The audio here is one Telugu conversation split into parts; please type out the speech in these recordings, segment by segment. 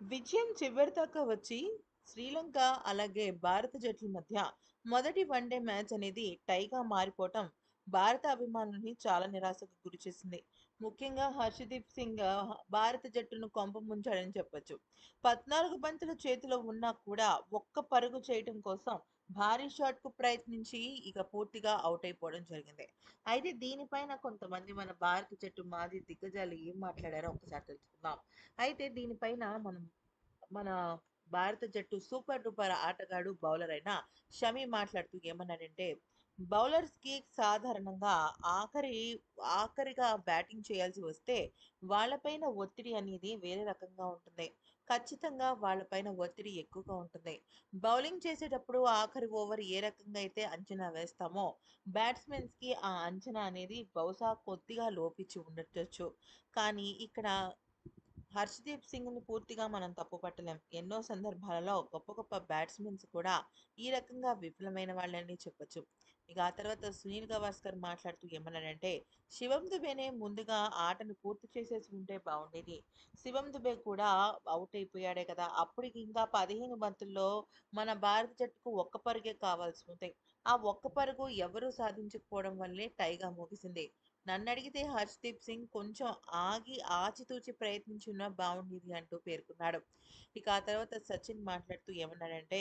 విజయం చివరిదాకా వచ్చి శ్రీలంక అలాగే భారత జట్ల మధ్య మొదటి వన్డే మ్యాచ్ అనేది టైగా మారిపోవటం భారత అభిమానుల్ని చాలా నిరాశకు గురి చేసింది. ముఖ్యంగా హర్షదీప్ సింగ్ భారత జట్టును కొంప ముంచాడని చెప్పొచ్చు. పద్నాలుగు బంతులు చేతిలో ఉన్నా కూడా ఒక్క పరుగు చేయటం కోసం భారీ షాట్కు ప్రయత్నించి ఇక పూర్తిగా అవుట్ అయిపోవడం జరిగింది. అయితే దీనిపైన కొంతమంది మన భారత జట్టు మాజీ దిగ్గజాలు ఏం మాట్లాడారో ఒకసారి తెలుసుకుందాం. అయితే దీనిపైన మనం మన భారత జట్టు సూపర్ డూపర్ ఆటగాడు బౌలర్ అయిన షమి మాట్లాడుతూ ఏమన్నాడంటే బౌలర్స్కి సాధారణంగా ఆఖరి ఆఖరిగా బ్యాటింగ్ చేయాల్సి వస్తే వాళ్ళపైన ఒత్తిడి అనేది వేరే రకంగా ఉంటుంది. ఖచ్చితంగా వాళ్ళపైన ఒత్తిడి ఎక్కువగా ఉంటుంది. బౌలింగ్ చేసేటప్పుడు ఆఖరి ఓవర్ ఏ రకంగా అయితే అంచనా వేస్తామో బ్యాట్స్మెన్స్కి ఆ అంచనా అనేది బహుశా కొద్దిగా లోపించి ఉండొచ్చు. కానీ ఇక్కడ హర్షదీప్ సింగ్ని పూర్తిగా మనం తప్పు పట్టలేం. ఎన్నో సందర్భాలలో గొప్ప గొప్ప బ్యాట్స్మెన్స్ కూడా ఈ రకంగా విఫలమైన వాళ్ళని చెప్పొచ్చు. ఇక ఆ తర్వాత సునీల్ గవాస్కర్ మాట్లాడుతూ ఏమన్నాడంటే శివం దుబేనే ముందుగా ఆటను పూర్తి చేసేసి ఉంటే బాగుండేది. శివం దుబే కూడా అవుట్ అయిపోయాడే కదా! అప్పటికి ఇంకా పదిహేను బంతుల్లో మన భారత జట్టుకు ఒక్క పరుగే కావాల్సి ఉంటాయి ఆ ఒక్క పరుగు ఎవరూ సాధించకపోవడం వల్లే టైగా ముగిసింది. నన్ను అడిగితే హర్షదీప్ సింగ్ కొంచెం ఆగి ఆచితూచి ప్రయత్నించున్నా బాగుండేది అంటూ పేర్కొన్నాడు. ఇక ఆ తర్వాత సచిన్ మాట్లాడుతూ ఏమన్నాడంటే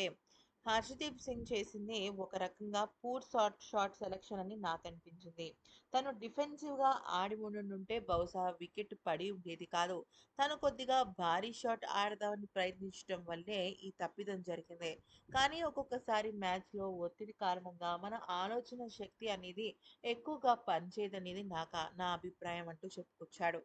హర్షదీప్ సింగ్ చేసింది ఒక రకంగా పూర్ షాట్ షాట్ సెలక్షన్ అని నాకు అనిపించింది తను డిఫెన్సివ్గా ఆడి ఉండుంటే బహుశా వికెట్ పడి ఉండేది కాదు. తను కొద్దిగా భారీ షాట్ ఆడదామని ప్రయత్నించడం వల్లే ఈ తప్పిదం జరిగింది. కానీ ఒక్కొక్కసారి మ్యాచ్లో ఒత్తిడి కారణంగా మన ఆలోచన శక్తి అనేది ఎక్కువగా పనిచేయదనేది నాక నా అభిప్రాయం అంటూ చెప్పుకొచ్చాడు.